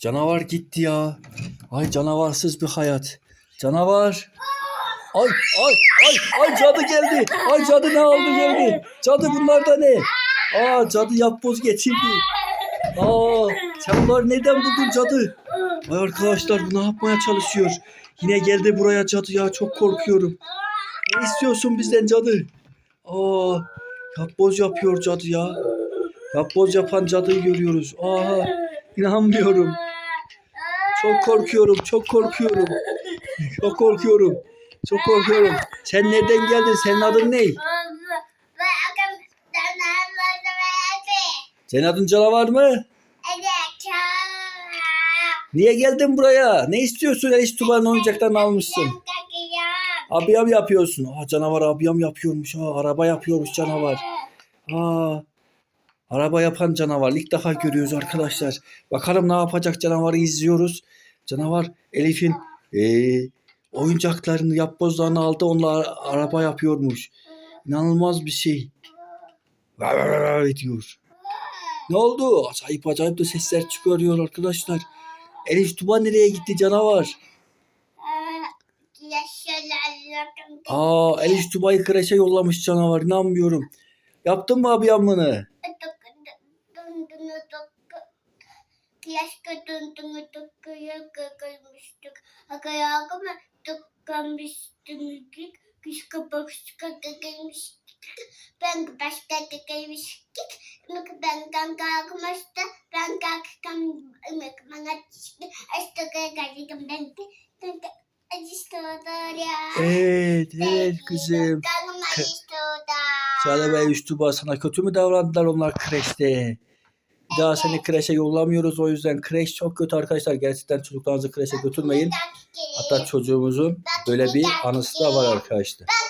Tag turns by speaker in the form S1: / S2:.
S1: Canavar gitti ya. Ay canavarsız bir hayat. Canavar. Ay ay ay ay cadı geldi. Ay cadı ne oldu geldi. Cadı bunlar da ne? Aa cadı yapboz getirdi. Aa sen bunları neden buldun cadı? Ay arkadaşlar bu ne yapmaya çalışıyor? Yine geldi buraya cadı ya çok korkuyorum. Ne istiyorsun bizden cadı? Aa yapboz yapıyor cadı ya. Yapboz yapan cadıyı görüyoruz. Aa inanmıyorum. Çok korkuyorum, çok korkuyorum. Çok korkuyorum. Çok korkuyorum. Sen nereden geldin? Senin adın ne? Senin adın canavar mı? Niye geldin buraya? Ne istiyorsun? Eliş Tuba'nın oyuncaklarını almışsın. Abiyam yapıyorsun. Aa, canavar abiyam yapıyormuş. Aa, araba yapıyormuş canavar. Aa, araba yapan canavar. İlk defa görüyoruz arkadaşlar. Bakalım ne yapacak canavarı izliyoruz. Canavar Elif'in eee, oyuncaklarını, yapbozlarını aldı. Onunla ara- araba yapıyormuş. İnanılmaz bir şey. Diyor. Ne oldu? Acayip acayip de sesler çıkarıyor arkadaşlar. Elif Tuba nereye gitti canavar? Aa Elif Tuba'yı kreşe yollamış canavar. İnanmıyorum. Yaptın mı abi yanmını?
S2: Keşke döndüğünü tıkkıya kıkılmıştık. Ayağımı tıkkamıştım. Keşke başka kıkılmıştık. Ben başka kıkılmıştık. Ben kalkmıştım. Ben kalktım. Bana çıktı. İşte kıkıldım ben de. Ben de acıstı ya.
S1: Evet, evet kızım. Canım Elif Tuba sana kötü mü davrandılar onlar kreşte? Bir daha seni kreşe yollamıyoruz o yüzden kreş çok kötü arkadaşlar. Gerçekten çocuklarınızı kreşe götürmeyin. Hatta çocuğumuzun böyle bir anısı da var arkadaşlar.